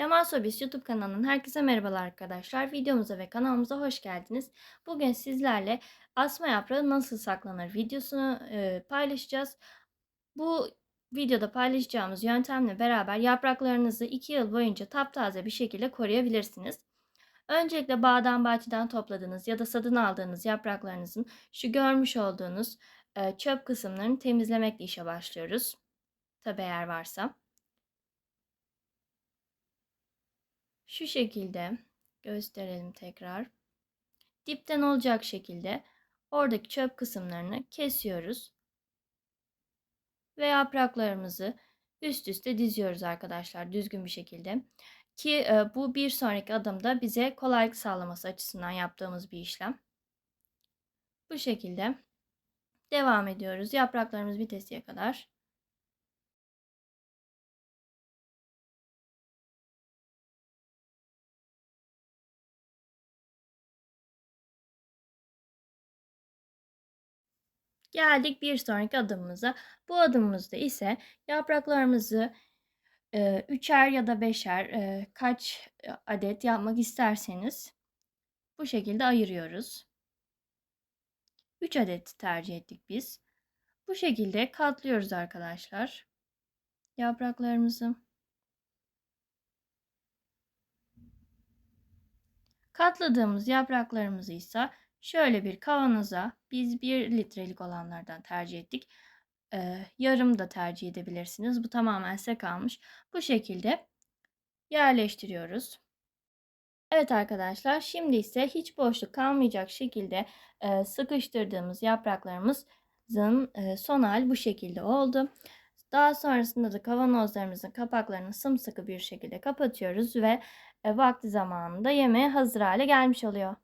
Leman Sobis YouTube kanalının herkese merhabalar arkadaşlar. Videomuza ve kanalımıza hoş geldiniz. Bugün sizlerle asma yaprağı nasıl saklanır videosunu e, paylaşacağız. Bu videoda paylaşacağımız yöntemle beraber yapraklarınızı 2 yıl boyunca taptaze bir şekilde koruyabilirsiniz. Öncelikle bağdan bahçeden topladığınız ya da satın aldığınız yapraklarınızın şu görmüş olduğunuz e, çöp kısımlarını temizlemekle işe başlıyoruz. Tabi eğer varsa. Şu şekilde gösterelim tekrar. Dipten olacak şekilde oradaki çöp kısımlarını kesiyoruz. Ve yapraklarımızı üst üste diziyoruz arkadaşlar düzgün bir şekilde. Ki e, bu bir sonraki adımda bize kolaylık sağlaması açısından yaptığımız bir işlem. Bu şekilde devam ediyoruz. Yapraklarımız bitesiye kadar. Geldik bir sonraki adımımıza. Bu adımımızda ise yapraklarımızı e, üçer ya da beşer e, kaç adet yapmak isterseniz bu şekilde ayırıyoruz. 3 adet tercih ettik biz. Bu şekilde katlıyoruz arkadaşlar. Yapraklarımızı. Katladığımız yapraklarımızı ise şöyle bir kavanoza biz 1 litrelik olanlardan tercih ettik. Ee, yarım da tercih edebilirsiniz. Bu tamamen size kalmış. Bu şekilde yerleştiriyoruz. Evet arkadaşlar şimdi ise hiç boşluk kalmayacak şekilde e, sıkıştırdığımız yapraklarımızın e, son hali bu şekilde oldu. Daha sonrasında da kavanozlarımızın kapaklarını sımsıkı bir şekilde kapatıyoruz ve e, vakti zamanında yemeğe hazır hale gelmiş oluyor.